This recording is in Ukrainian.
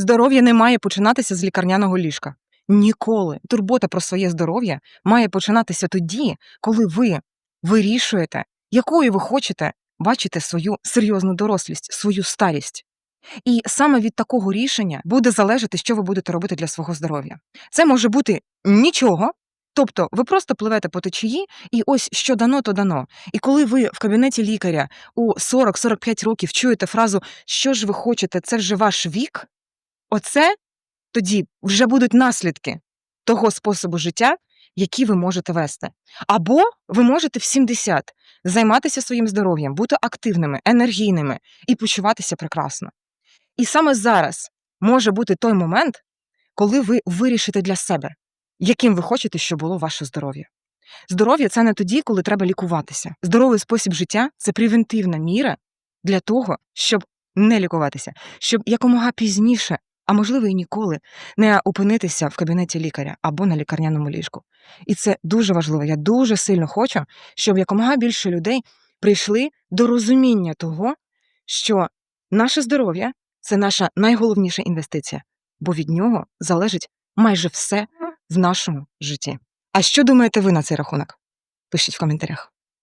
Здоров'я не має починатися з лікарняного ліжка. Ніколи. Турбота про своє здоров'я має починатися тоді, коли ви вирішуєте, якою ви хочете бачити свою серйозну дорослість, свою старість. І саме від такого рішення буде залежати, що ви будете робити для свого здоров'я. Це може бути нічого. Тобто ви просто пливете по течії, і ось що дано, то дано. І коли ви в кабінеті лікаря у 40-45 років чуєте фразу Що ж ви хочете, це вже ваш вік, оце тоді вже будуть наслідки того способу життя, який ви можете вести. Або ви можете в 70 займатися своїм здоров'ям, бути активними, енергійними і почуватися прекрасно. І саме зараз може бути той момент, коли ви вирішите для себе, яким ви хочете, щоб було ваше здоров'я. Здоров'я це не тоді, коли треба лікуватися. Здоровий спосіб життя це превентивна міра для того, щоб не лікуватися, щоб якомога пізніше, а можливо і ніколи, не опинитися в кабінеті лікаря або на лікарняному ліжку. І це дуже важливо. Я дуже сильно хочу, щоб якомога більше людей прийшли до розуміння того, що наше здоров'я це наша найголовніша інвестиція, бо від нього залежить майже все в нашому житті. А що думаєте ви на цей рахунок? Пишіть в коментарях.